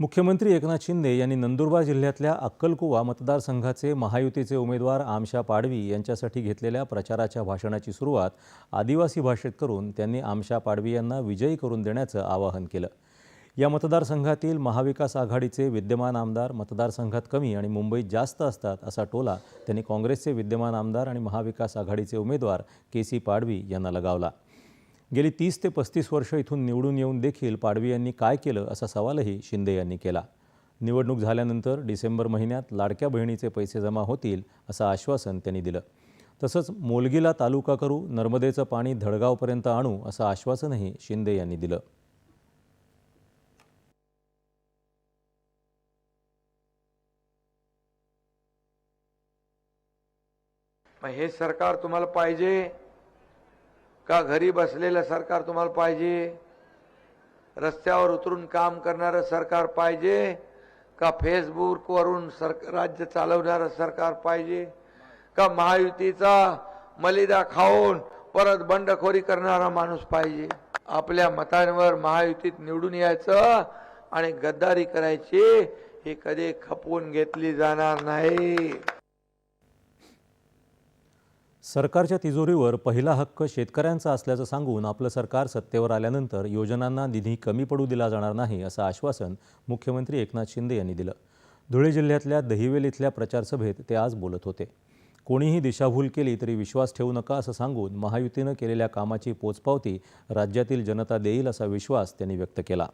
मुख्यमंत्री एकनाथ शिंदे यांनी नंदुरबार जिल्ह्यातल्या अक्कलकुवा मतदारसंघाचे महायुतीचे उमेदवार आमशा पाडवी यांच्यासाठी घेतलेल्या प्रचाराच्या भाषणाची सुरुवात आदिवासी भाषेत करून त्यांनी आमशा पाडवी यांना विजयी करून देण्याचं आवाहन केलं. या मतदारसंघातील महाविकास आघाडीचे विद्यमान आमदार मतदारसंघात कमी आणि मुंबईत जास्त असतात असा टोला त्यांनी काँग्रेसचे विद्यमान आमदार आणि महाविकास आघाडीचे उमेदवार के सी पाडवी यांना लगावला. गेली तीस ते पस्तीस वर्ष इथून निवडून येऊन देखील पाडवी यांनी काय केलं असा सवालही शिंदे यांनी केला. निवडणूक झाल्यानंतर डिसेंबर महिन्यात लाडक्या बहिणीचे पैसे जमा होतील असं आश्वासन त्यांनी दिलं. तसंच मोलगीला तालुका करू नर्मदेचं पाणी धडगावपर्यंत आणू असं आश्वासनही शिंदे यांनी दिलं. हे सरकार तुम्हाला पाहिजे का घरी बसलेलं सरकार तुम्हाला पाहिजे? रस्त्यावर उतरून काम करणारं सरकार पाहिजे? का फेसबुकवरून सर राज्य चालवणारं सरकार पाहिजे? का महायुतीचा मलिदा खाऊन परत बंडखोरी करणारा माणूस पाहिजे? आपल्या मतांवर महायुतीत निवडून यायचं आणि गद्दारी करायची ही कधी खपवून घेतली जाणार नाही. सरकारच्या तिजोरीवर पहिला हक्क शेतकऱ्यांचा असल्याचं सांगून आपलं सरकार सत्तेवर आल्यानंतर योजनांना निधी कमी पडू दिला जाणार नाही असं आश्वासन मुख्यमंत्री एकनाथ शिंदे यांनी दिलं. धुळे जिल्ह्यातल्या दहिवेल इथल्या प्रचारसभेत ते आज बोलत होते. कोणीही दिशाभूल केली तरी विश्वास ठेवू नका असं सांगून महायुतीनं केलेल्या कामाची पोचपावती राज्यातील जनता देईल असा विश्वास त्यांनी व्यक्त केला.